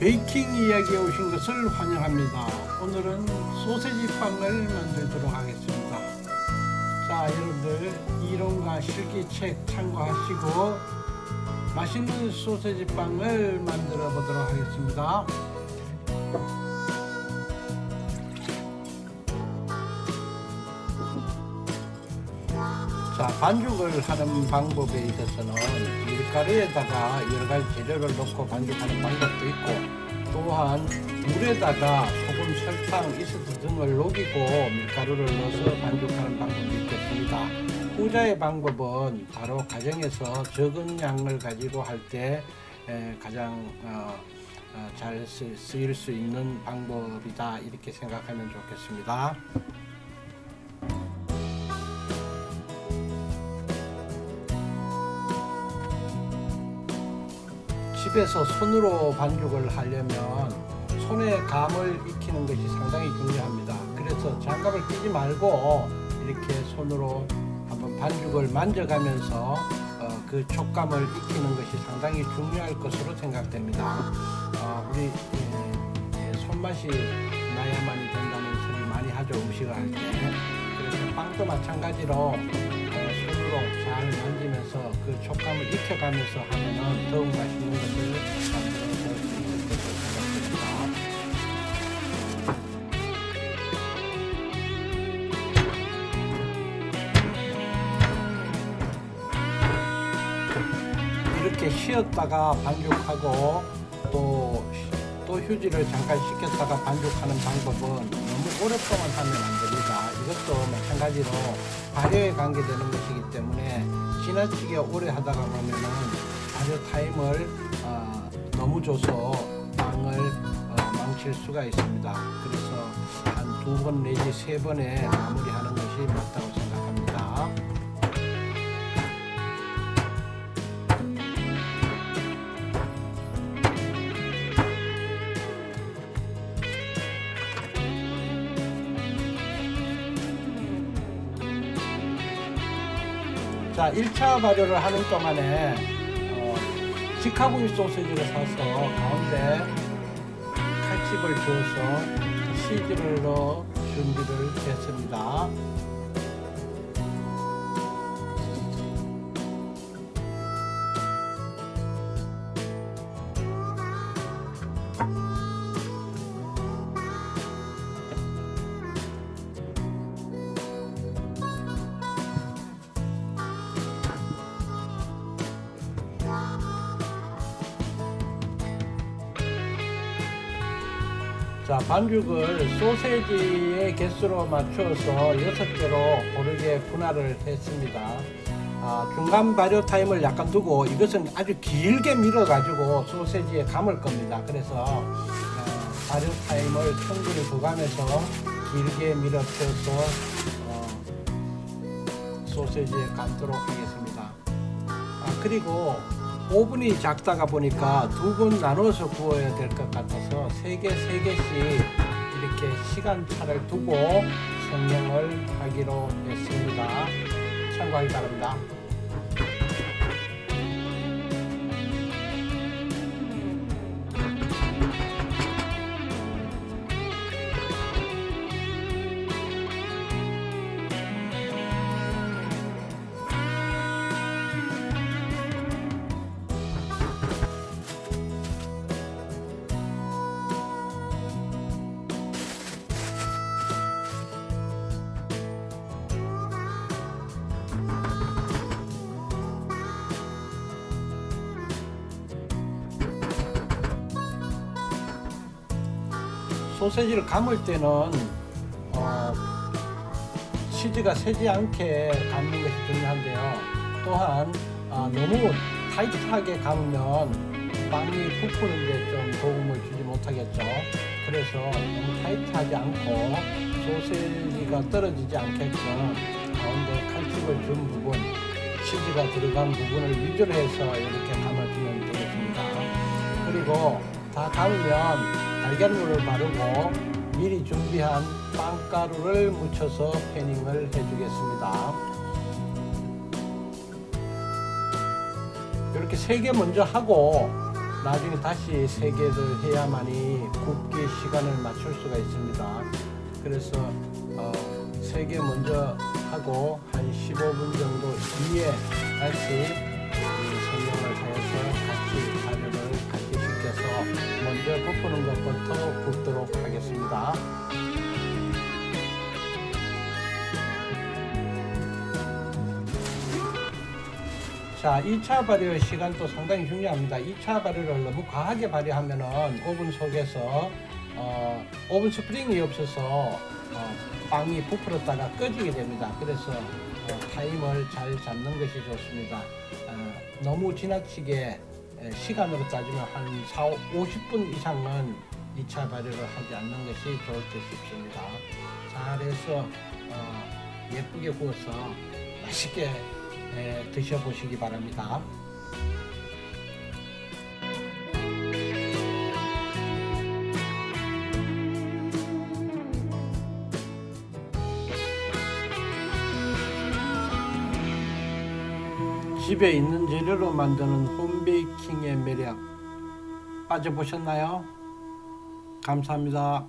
베이킹 이야기에 오신 것을 환영합니다. 오늘은 소세지 빵을 만들도록 하겠습니다. 자, 여러분들 이론과 실기책 참고하시고 맛있는 소세지 빵을 만들어 보도록 하겠습니다. 자, 반죽을 하는 방법에 있어서는 밀가루에다가 여러 가지 재료를 넣고 반죽하는 방법도 있고 또한 물에다가 소금, 설탕, 이스트 등을 녹이고 밀가루를 넣어서 반죽하는 방법이 있겠습니다. 후자의 방법은 바로 가정에서 적은 양을 가지고 할 때 가장 어, 어, 잘 쓰- 쓰일 수 있는 방법이다 이렇게 생각하면 좋겠습니다. 집에서 손으로 반죽을 하려면 손에 감을 익히는 것이 상당히 중요합니다. 그래서 장갑을 끼지 말고 이렇게 손으로 한번 반죽을 만져가면서 어, 그 촉감을 익히는 것이 상당히 중요할 것으로 생각됩니다. 어, 우리 예, 예, 손맛이 나야만이 된다는 소리 많이 하죠 음식을 할 때. 그래서 빵도 마찬가지로 만지면서 그 촉감을 익혀가면서 하면은 더욱 맛있는 것을 만들어 볼수 있을 것으로 생각됩니다. 이렇게 쉬었다가 반죽하고 또, 또 휴지를 잠깐 식혔다가 반죽하는 방법은 너무 오랫동안 하면 안 됩니다. 이것도 마찬가지로 발효에 관계되는 것이기 때문에 지나치게 오래 하다가 보면은 발효 타임을 어, 너무 줘서 빵을 어, 망칠 수가 있습니다. 그래서 한 두 번 내지 세 번에 마무리하는 것이 맞다고 생각합니다. 자, 1차 발효를 하는 동안에 어, 시카고이 소시지를 사서 가운데 칼집을 주어서 치즈를 넣어 준비를 했습니다. 자, 반죽을 소세지의 개수로 맞추어서 6개로 고르게 분할을 했습니다. 아, 중간 발효 타임을 약간 두고 이것은 아주 길게 밀어 가지고 소세지에 감을 겁니다. 그래서 어, 발효 타임을 충분히 두가면서 길게 밀어펴서 어, 소세지에 감도록 하겠습니다. 아, 그리고 오븐이 작다가 보니까 두 분 나눠서 구워야 될 것 같아서 세 개, 세 개씩 이렇게 시간차를 두고 성형을 하기로 했습니다. 참고하기 바랍니다. 소세지를 감을 때는 어, 치즈가 새지 않게 감는 것이 중요한데요. 또한 아, 너무 타이트하게 감으면 빵이 부푸는 데 좀 도움을 주지 못하겠죠. 그래서 너무 타이트하지 않고 소세지가 떨어지지 않게끔 가운데 칼집을 준 부분, 치즈가 들어간 부분을 위주로 해서 이렇게 감아주면 되겠습니다. 그리고 다 감으면 달걀물을 바르고 미리 준비한 빵가루를 묻혀서 패닝을 해주겠습니다. 이렇게 세 개 먼저 하고 나중에 다시 세 개를 해야만이 굽기 시간을 맞출 수가 있습니다. 그래서 어, 세개 먼저 하고 한 15분 정도 뒤에 다시 이 성형을 하여서 같이 자료를 먼저 덮는 것부터 굽도록 하겠습니다. 자, 2차 발효 시간도 상당히 중요합니다. 2차 발효를 너무 과하게 발효하면은 오븐 속에서 어, 오븐 스프링이 없어서 어, 빵이 부풀었다가 꺼지게 됩니다. 그래서 어, 타임을 잘 잡는 것이 좋습니다. 어, 너무 지나치게 에, 시간으로 따지면 한 4, 50분 이상은 2차 발효를 하지 않는 것이 좋을 듯 싶습니다. 잘해서 어, 예쁘게 구워서 맛있게 에, 드셔보시기 바랍니다. 집에 있는 재료로 만드는 홈베이킹의 매력 빠져보셨나요? 감사합니다.